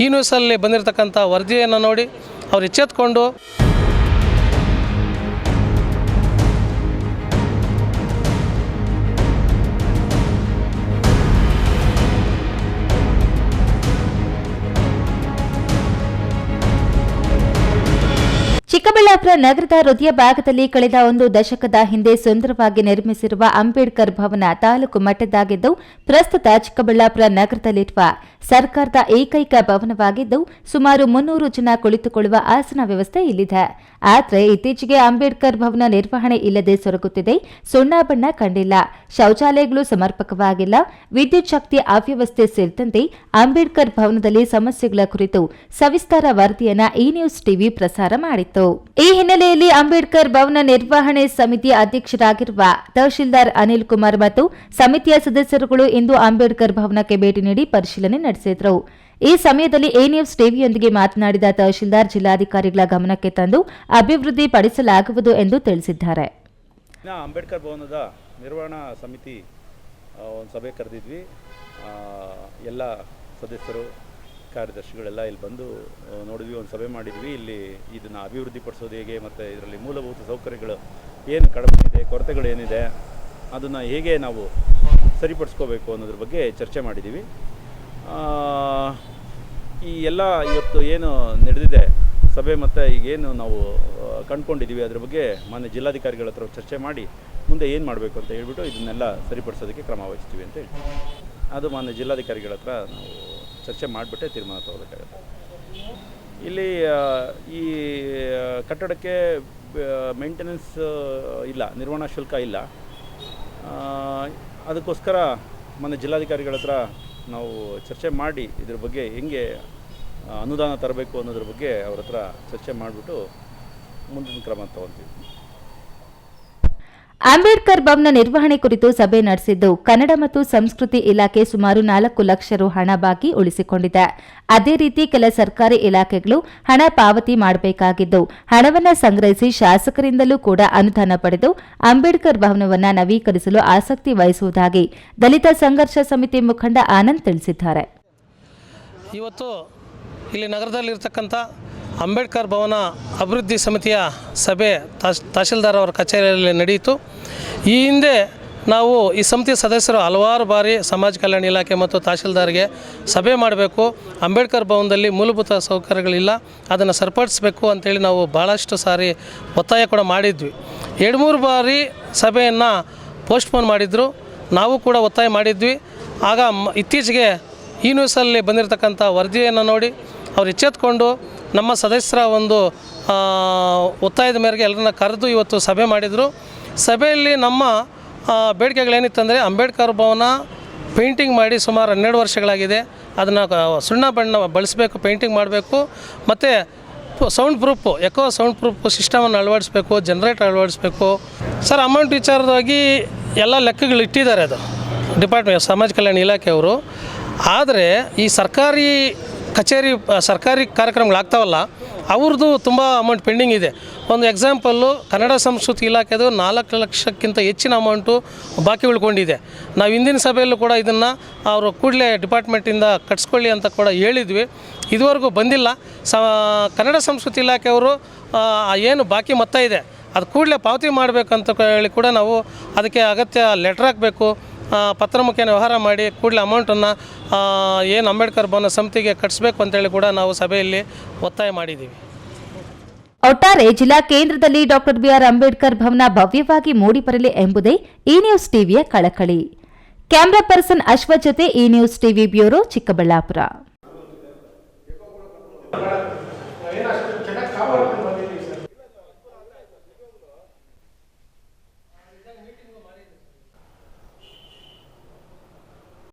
ಈ ನ್ಯೂಸಲ್ಲಿ ಬಂದಿರತಕ್ಕಂಥ ವರದಿಯನ್ನು ನೋಡಿ ಅವ್ರು ಎಚ್ಚೆತ್ಕೊಂಡು ಚಿಕ್ಕಬಳ್ಳಾಪುರ ನಗರದ ಹೃದಯ ಭಾಗದಲ್ಲಿ ಕಳೆದ ಒಂದು ದಶಕದ ಹಿಂದೆ ಸುಂದರವಾಗಿ ನಿರ್ಮಿಸಿರುವ ಅಂಬೇಡ್ಕರ್ ಭವನ ತಾಲೂಕು ಮಟ್ಟದ್ದಾಗಿದ್ದು ಪ್ರಸ್ತುತ ಚಿಕ್ಕಬಳ್ಳಾಪುರ ನಗರದಲ್ಲಿರುವ ಸರ್ಕಾರದ ಏಕೈಕ ಭವನವಾಗಿದ್ದು, ಸುಮಾರು ಮುನ್ನೂರು ಜನ ಕುಳಿತುಕೊಳ್ಳುವ ಆಸನ ವ್ಯವಸ್ಥೆ ಇಲ್ಲಿದೆ. ಆದರೆ ಇತ್ತೀಚೆಗೆ ಅಂಬೇಡ್ಕರ್ ಭವನ ನಿರ್ವಹಣೆ ಇಲ್ಲದೆ ಸೊರಗುತ್ತಿದೆ, ಸುಣ್ಣ ಬಣ್ಣ ಕಂಡಿಲ್ಲ, ಶೌಚಾಲಯಗಳು ಸಮರ್ಪಕವಾಗಿಲ್ಲ, ವಿದ್ಯುತ್ ಶಕ್ತಿ ಅವ್ಯವಸ್ಥೆ ಸೇರಿದಂತೆ ಅಂಬೇಡ್ಕರ್ ಭವನದಲ್ಲಿ ಸಮಸ್ಯೆಗಳ ಕುರಿತು ಸವಿಸ್ತಾರ ವರದಿಯನ್ನು ಈ ನ್ಯೂಸ್ ಟಿವಿ ಪ್ರಸಾರ ಮಾಡಿತ್ತು. ಈ ಹಿನ್ನೆಲೆಯಲ್ಲಿ ಅಂಬೇಡ್ಕರ್ ಭವನ ನಿರ್ವಹಣೆ ಸಮಿತಿ ಅಧ್ಯಕ್ಷರಾಗಿರುವ ತಹಶೀಲ್ದಾರ್ ಅನಿಲ್ ಕುಮಾರ್ ಮತ್ತು ಸಮಿತಿಯ ಸದಸ್ಯರುಗಳು ಇಂದು ಅಂಬೇಡ್ಕರ್ ಭವನಕ್ಕೆ ಭೇಟಿ ನೀಡಿ ಪರಿಶೀಲನೆ ನಡೆಸಿದರು. ಈ ಸಮಯದಲ್ಲಿ ಎ ನ್ಯೂಸ್ ಟಿವಿಯೊಂದಿಗೆ ಮಾತನಾಡಿದ ತಹಶೀಲ್ದಾರ್, ಜಿಲ್ಲಾಧಿಕಾರಿಗಳ ಗಮನಕ್ಕೆ ತಂದು ಅಭಿವೃದ್ಧಿ ಪಡಿಸಲಾಗುವುದು ಎಂದು ತಿಳಿಸಿದ್ದಾರೆ. ಅಂಬೇಡ್ಕರ್ ಭವನದ ನಿರ್ವಹಣಾ ಸಮಿತಿ ಒಂದು ಸಭೆ ಕರೆದಿದ್ವಿ. ಎಲ್ಲ ಸದಸ್ಯರು ಕಾರ್ಯದರ್ಶಿಗಳೆಲ್ಲ ಇಲ್ಲಿ ಬಂದು ನೋಡಿದ್ವಿ, ಒಂದು ಸಭೆ ಮಾಡಿದ್ವಿ. ಇಲ್ಲಿ ಇದನ್ನು ಅಭಿವೃದ್ಧಿಪಡಿಸೋದು ಹೇಗೆ, ಮತ್ತು ಇದರಲ್ಲಿ ಮೂಲಭೂತ ಸೌಕರ್ಯಗಳು ಏನು, ಕಡಿಮೆ ಇದೆ, ಕೊರತೆಗಳು ಏನಿದೆ, ಅದನ್ನು ಹೇಗೆ ನಾವು ಸರಿಪಡಿಸ್ಕೋಬೇಕು ಅನ್ನೋದ್ರ ಬಗ್ಗೆ ಚರ್ಚೆ ಮಾಡಿದ್ದೀವಿ. ಈ ಎಲ್ಲ ಇವತ್ತು ಏನು ನಡೆದಿದೆ, ಸಭೆ ಮತ್ತು ಈಗೇನು ನಾವು ಕಂಡ್ಕೊಂಡಿದ್ದೀವಿ, ಅದ್ರ ಬಗ್ಗೆ ಮಾನ್ಯ ಜಿಲ್ಲಾಧಿಕಾರಿಗಳ ಹತ್ರ ಚರ್ಚೆ ಮಾಡಿ ಮುಂದೆ ಏನು ಮಾಡಬೇಕು ಅಂತ ಹೇಳ್ಬಿಟ್ಟು ಇದನ್ನೆಲ್ಲ ಸರಿಪಡಿಸೋದಕ್ಕೆ ಕ್ರಮ ವಹಿಸ್ತೀವಿ ಅಂತ ಹೇಳಿ ಅದು ಮಾನ್ಯ ಜಿಲ್ಲಾಧಿಕಾರಿಗಳ ಹತ್ರ ನಾವು ಚರ್ಚೆ ಮಾಡಿಬಿಟ್ಟೆ ತೀರ್ಮಾನ ತಗೋಬೇಕಾಗುತ್ತೆ. ಇಲ್ಲಿ ಈ ಕಟ್ಟಡಕ್ಕೆ ಮೇಂಟೆನೆನ್ಸ್ ಇಲ್ಲ, ನಿರ್ವಹಣಾ ಶುಲ್ಕ ಇಲ್ಲ. ಅದಕ್ಕೋಸ್ಕರ ಮೊನ್ನೆ ಜಿಲ್ಲಾಧಿಕಾರಿಗಳ ಹತ್ರ ನಾವು ಚರ್ಚೆ ಮಾಡಿ ಇದ್ರ ಬಗ್ಗೆ ಹೆಂಗೆ ಅನುದಾನ ತರಬೇಕು ಅನ್ನೋದ್ರ ಬಗ್ಗೆ ಅವ್ರ ಹತ್ರ ಚರ್ಚೆ ಮಾಡಿಬಿಟ್ಟು ಮುಂದಿನ ಕ್ರಮ ತಗೊತೀವಿ. ಅಂಬೇಡ್ಕರ್ ಭವನ ನಿರ್ವಹಣೆ ಕುರಿತು ಸಭೆ ನಡೆಸಿದ್ದು ಕನ್ನಡ ಮತ್ತು ಸಂಸ್ಕೃತಿ ಇಲಾಖೆ ಸುಮಾರು ನಾಲ್ಕು ಲಕ್ಷ ರು ಹಣ ಬಾಕಿ ಉಳಿಸಿಕೊಂಡಿದೆ. ಅದೇ ರೀತಿ ಕೆಲ ಸರ್ಕಾರಿ ಇಲಾಖೆಗಳು ಹಣ ಪಾವತಿ ಮಾಡಬೇಕಾಗಿದ್ದು, ಹಣವನ್ನು ಸಂಗ್ರಹಿಸಿ ಶಾಸಕರಿಂದಲೂ ಕೂಡ ಅನುದಾನ ಪಡೆದು ಅಂಬೇಡ್ಕರ್ ಭವನವನ್ನು ನವೀಕರಿಸಲು ಆಸಕ್ತಿ ವಹಿಸುವುದಾಗಿ ದಲಿತ ಸಂಘರ್ಷ ಸಮಿತಿ ಮುಖಂಡ ಆನಂದ್ ತಿಳಿಸಿದ್ದಾರೆ. ಇವತ್ತು ಇಲ್ಲಿ ನಗರದಲ್ಲಿರ್ತಕ್ಕಂಥ ಅಂಬೇಡ್ಕರ್ ಭವನ ಅಭಿವೃದ್ಧಿ ಸಮಿತಿಯ ಸಭೆ ತಹಶೀಲ್ದಾರ್ ಅವರ ಕಚೇರಿಯಲ್ಲಿ ನಡೆಯಿತು. ಈ ಹಿಂದೆ ನಾವು ಈ ಸಮಿತಿ ಸದಸ್ಯರು ಹಲವಾರು ಬಾರಿ ಸಮಾಜ ಕಲ್ಯಾಣ ಇಲಾಖೆ ಮತ್ತು ತಹಶೀಲ್ದಾರ್ಗೆ ಸಭೆ ಮಾಡಬೇಕು. ಅಂಬೇಡ್ಕರ್ ಭವನದಲ್ಲಿ ಮೂಲಭೂತ ಸೌಕರ್ಯಗಳಿಲ್ಲ. ಅದನ್ನು ಸರಿಪಡಿಸಬೇಕು ಅಂತೇಳಿ ನಾವು ಭಾಳಷ್ಟು ಸಾರಿ ಒತ್ತಾಯ ಕೂಡ ಮಾಡಿದ್ವಿ. ಎರಡು ಮೂರು ಬಾರಿ ಸಭೆಯನ್ನು ಪೋಸ್ಟ್ಪೋನ್ ಮಾಡಿದ್ರು. ನಾವು ಕೂಡ ಒತ್ತಾಯ ಮಾಡಿದ್ವಿ. ಆಗ ಇತ್ತೀಚೆಗೆ ಈ ನ್ಯೂಸಲ್ಲಿ ಬಂದಿರತಕ್ಕಂಥ ವರದಿಯನ್ನು ನೋಡಿ ಅವ್ರು ಎಚ್ಚೆತ್ಕೊಂಡು ನಮ್ಮ ಸದಸ್ಯರ ಒಂದು ಒತ್ತಾಯದ ಮೇರೆಗೆ ಎಲ್ಲರನ್ನ ಕರೆದು ಇವತ್ತು ಸಭೆ ಮಾಡಿದರು. ಸಭೆಯಲ್ಲಿ ನಮ್ಮ ಬೇಡಿಕೆಗಳೇನಿತ್ತಂದರೆ ಅಂಬೇಡ್ಕರ್ ಭವನ ಪೇಂಟಿಂಗ್ ಮಾಡಿ ಸುಮಾರು ಹನ್ನೆರಡು ವರ್ಷಗಳಾಗಿದೆ. ಅದನ್ನು ಸುಣ್ಣ ಬಣ್ಣ ಬಳಸಬೇಕು, ಪೇಂಟಿಂಗ್ ಮಾಡಬೇಕು. ಮತ್ತು sound proof, echo sound proof ಸಿಸ್ಟಮನ್ನು ಅಳವಡಿಸ್ಬೇಕು, ಜನ್ರೇಟರ್ ಅಳವಡಿಸ್ಬೇಕು. ಸರ್, ಅಮೌಂಟ್ ವಿಚಾರವಾಗಿ ಎಲ್ಲ ಲೆಕ್ಕಗಳು ಇಟ್ಟಿದ್ದಾರೆ ಅದು. ಡಿಪಾರ್ಟ್ಮೆಂಟ್, ಸಮಾಜ ಕಲ್ಯಾಣ ಇಲಾಖೆಯವರು. ಆದರೆ ಈ ಸರ್ಕಾರಿ ಕಚೇರಿ ಸರ್ಕಾರಿ ಕಾರ್ಯಕ್ರಮಗಳಾಗ್ತಾವಲ್ಲ ಅವ್ರದ್ದು ತುಂಬ ಅಮೌಂಟ್ ಪೆಂಡಿಂಗ್ ಇದೆ. ಒಂದು ಎಕ್ಸಾಂಪಲ್ಲು ಕನ್ನಡ ಸಂಸ್ಕೃತಿ ಇಲಾಖೆದು ನಾಲ್ಕು ಲಕ್ಷಕ್ಕಿಂತ ಹೆಚ್ಚಿನ ಅಮೌಂಟು ಬಾಕಿ ಉಳ್ಕೊಂಡಿದೆ. ನಾವು ಹಿಂದಿನ ಸಭೆಯಲ್ಲೂ ಕೂಡ ಇದನ್ನು ಅವರು ಕೂಡಲೇ ಡಿಪಾರ್ಟ್ಮೆಂಟಿಂದ ಕಟ್ಸ್ಕೊಳ್ಳಿ ಅಂತ ಕೂಡ ಹೇಳಿದ್ವಿ. ಇದುವರೆಗೂ ಬಂದಿಲ್ಲ. ಸ, ಕನ್ನಡ ಸಂಸ್ಕೃತಿ ಇಲಾಖೆಯವರು ಏನು ಬಾಕಿ ಮೊತ್ತ ಇದೆ. ಅದು ಕೂಡಲೇ ಪಾವತಿ ಮಾಡಬೇಕಂತ ಹೇಳಿ ಕೂಡ ನಾವು ಅದಕ್ಕೆ ಅಗತ್ಯ ಲೆಟ್ರ್ ಹಾಕಬೇಕು. ಪತ್ರ ಮುಖೇನ ವ್ಯವಹಾರ ಮಾಡಿ ಕೂಡಲೇ ಅಮೌಂಟನ್ನು ಏನು ಅಂಬೇಡ್ಕರ್ ಭವನ ಸಮಿತಿಗೆ ಕಟ್ಟಿಸ್ಬೇಕು ಅಂತೇಳಿ ಕೂಡ ನಾವು ಸಭೆಯಲ್ಲಿ ಒತ್ತಾಯ ಮಾಡಿದ್ದೀವಿ ಒಟ್ಟಾರೆ ಜಿಲ್ಲಾ ಕೇಂದ್ರದಲ್ಲಿ ಡಾಕ್ಟರ್ ಬಿಆರ್ ಅಂಬೇಡ್ಕರ್ ಭವನ ಭವ್ಯವಾಗಿ ಮೂಡಿಬರಲಿ ಎಂಬುದೇ ಈ ನ್ಯೂಸ್ ಟಿವಿಯ ಕಳಕಳಿ. ಕ್ಯಾಮರಾ ಪರ್ಸನ್ ಅಶ್ವ ಜೊತೆ ಈ ನ್ಯೂಸ್ ಟಿವಿ ಬ್ಯೂರೋ ಚಿಕ್ಕಬಳ್ಳಾಪುರ.